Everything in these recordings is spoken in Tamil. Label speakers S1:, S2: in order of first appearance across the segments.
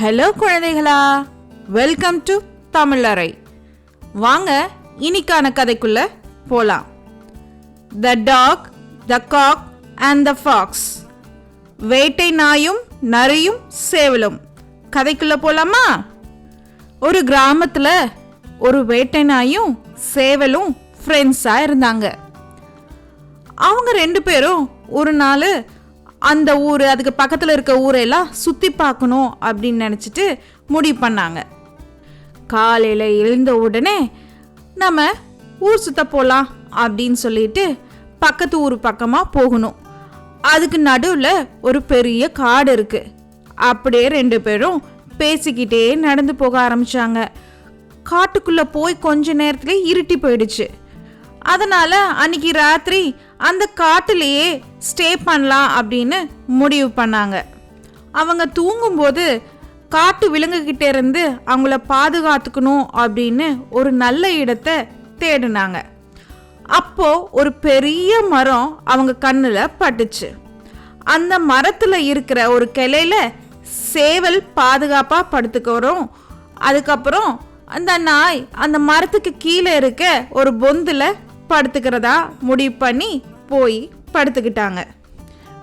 S1: ஹலோ குழந்தைகளா வெல்கம் டு தமிழறை வாங்க இன்னைக்கான கதைக்குள்ள போலாம். The dog the cock and the fox வேட்டை நாயும் நரியும் சேவலும். கதைக்குள்ள போலாமா? ஒரு கிராமத்தில் ஒரு வேட்டை நாயும் சேவலும் ஃப்ரெண்ட்ஸாக இருந்தாங்க. அவங்க ரெண்டு பேரும் ஒரு நாள் அந்த ஊர் அதுக்கு பக்கத்தில் இருக்க ஊரெல்லாம் சுற்றி பார்க்கணும் அப்படின்னு நினச்சிட்டு முடிவு பண்ணாங்க. காலையில் எழுந்த உடனே நம்ம ஊர் சுத்த போகலாம் அப்படின்னு சொல்லிட்டு பக்கத்து ஊர் பக்கமாக போகணும். அதுக்கு நடுவில் ஒரு பெரிய காடு இருக்குது அப்படியே ரெண்டு பேரும் பேசிக்கிட்டே நடந்து போக ஆரம்பித்தாங்க காட்டுக்குள்ளே போய் கொஞ்ச நேரத்துலேயே இருட்டி போயிடுச்சு. அதனால அன்னைக்கு ராத்திரி அந்த காட்டுலேயே ஸ்டே பண்ணலாம் அப்படின்னு முடிவு பண்ணாங்க. அவங்க தூங்கும்போது காட்டு விலங்குகிட்ட இருந்து அவங்கள பாதுகாத்துக்கணும் அப்படின்னு ஒரு நல்ல இடத்தை தேடினாங்க. அப்போ ஒரு பெரிய மரம் அவங்க கண்ணில் பட்டுச்சு. அந்த மரத்தில் இருக்கிற ஒரு கிளையில சேவல் பாதுகாப்பாக படுத்துக்கிறோம். அதுக்கப்புறம் அந்த நாய் அந்த மரத்துக்கு கீழே இருக்க ஒரு பொந்தில் படுத்துக்கிறதா முடிவு பண்ணி போய் படுத்துக்கிட்டாங்க.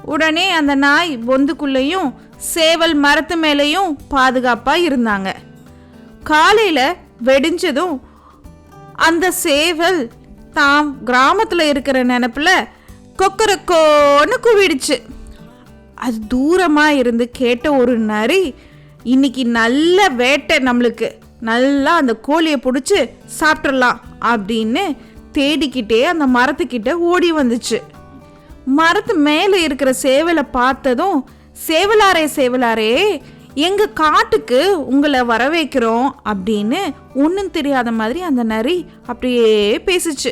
S1: உடனே அந்த நாய் பொந்துக்குள்ளேயும் சேவல் மரத்து மேலேயும் பாதுகாப்பாக இருந்தாங்க. காலையில் வெடிஞ்சதும் அந்த சேவல் தாம் கிராமத்தில் இருக்கிற நினப்பில் கொக்கரக்கோன்னு கூவிடுச்சு. அது தூரமாக இருந்து கேட்ட ஒரு நரி இன்னைக்கு நல்ல வேட்டை நம்மளுக்கு. நல்லா அந்த கோழியை பிடிச்சி சாப்பிட்றலாம் அப்படின்னு தேடிக்கிட்டே அந்த மரத்துக்கிட்ட ஓடி வந்துச்சு. மரத்து மேலே இருக்கிற சேவலை பார்த்ததும் சேவலாரே சேவலாரே எங்கள் காட்டுக்கு உங்களை வரவேற்கிறோம் அப்படின்னு ஒன்றும் தெரியாத மாதிரி அந்த நரி அப்படியே பேசிச்சு.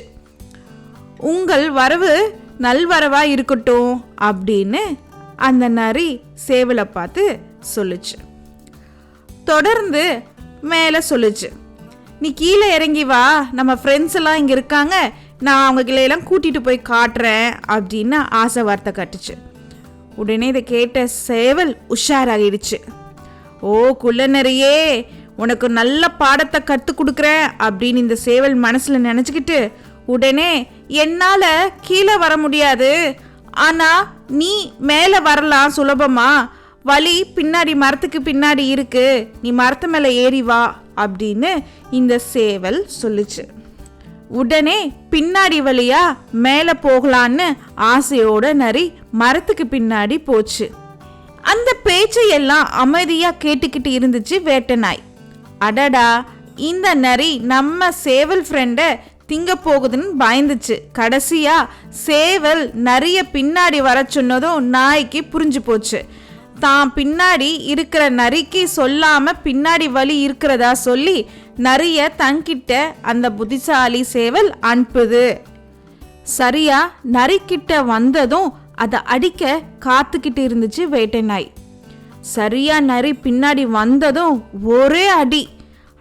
S1: உங்கள் வரவு நல்வரவாக இருக்கட்டும் அப்படின்னு அந்த நரி சேவலை பார்த்து சொல்லுச்சு. தொடர்ந்து மேலே சொல்லுச்சு. நீ கீழே இறங்கி வா. நம்ம ஃப்ரெண்ட்ஸ் எல்லாம் இங்கே இருக்காங்க. நான் அவங்க கிளையெல்லாம் கூட்டிகிட்டு போய் காட்டுறேன் அப்படின்னு ஆசை வார்த்தை கட்டுச்சு. உடனே இதை கேட்ட சேவல் உஷாராகிடுச்சு. ஓ குள்ளநரியே உனக்கு நல்ல பாடத்தை கற்றுக் கொடுக்குறேன் அப்படின்னு இந்த சேவல் மனசில் நினச்சிக்கிட்டு உடனே என்னால் கீழே வர முடியாது. ஆனால் நீ மேலே வரலாம் சுலபமாக வழி பின்னாடி மரத்துக்கு பின்னாடி இருக்கு. நீ மரத்து மேலே ஏறி வா அப்படின்னு இந்த சேவல் சொல்லுச்சு. உடனே பின்னாடி வழியா மேலே போகலான்னு ஆசையோட நரி மரத்துக்கு பின்னாடி போச்சு. அந்த பேச்சையெல்லாம் அமைதியாக கேட்டுக்கிட்டு இருந்துச்சு வேட்டை நாய் அடடா இந்த நரி நம்ம சேவல் ஃப்ரெண்டை திங்க போகுதுன்னு பயந்துச்சு. கடைசியா சேவல் நரிய பின்னாடி வர சொன்னதும் நாய்க்கு புரிஞ்சு போச்சு. தான் பின்னாடி இருக்கிற நரிக்கு சொல்லாம பின்னாடி வழி இருக்கிறதா சொல்லி நரிய தங்கிட்ட அந்த புத்திசாலி சேவல் அனுப்புது. சரியா? நரிக்கிட்ட வந்ததும் அதை அடிக்க காத்துக்கிட்டு இருந்துச்சு வேட்டை நாய். சரியா? நரி பின்னாடி வந்ததும் ஒரே அடி.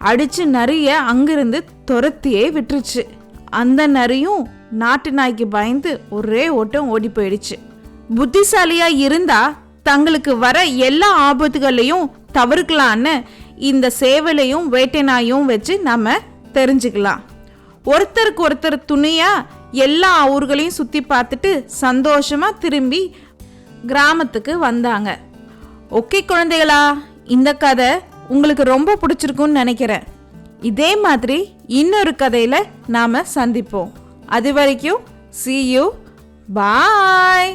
S1: அடிச்சு நரிய அங்கிருந்து துரத்தியே விட்டுருச்சு. அந்த நரியும் நாட்டு நாய்க்கு பயந்து ஒரே ஓட்டம் ஓடி போயிடுச்சு. புத்திசாலியா இருந்தா தங்களுக்கு வர எல்லா ஆபத்துகளையும் தவிர்க்கலான்னு இந்த சேவலையும் வேட்டை நாயும் வச்சு நம்ம தெரிஞ்சுக்கலாம். ஒருத்தருக்கு ஒருத்தர் துணியாக எல்லா ஊர்களையும் சுற்றி பார்த்துட்டு சந்தோஷமாக திரும்பி கிராமத்துக்கு வந்தாங்க. ஓகே குழந்தைகளா இந்த கதை உங்களுக்கு ரொம்ப பிடிச்சிருக்கும்னு நினைக்கிறேன். இதே மாதிரி இன்னொரு கதையில் நாம் சந்திப்போம். அது வரைக்கும் சி யூ பாய்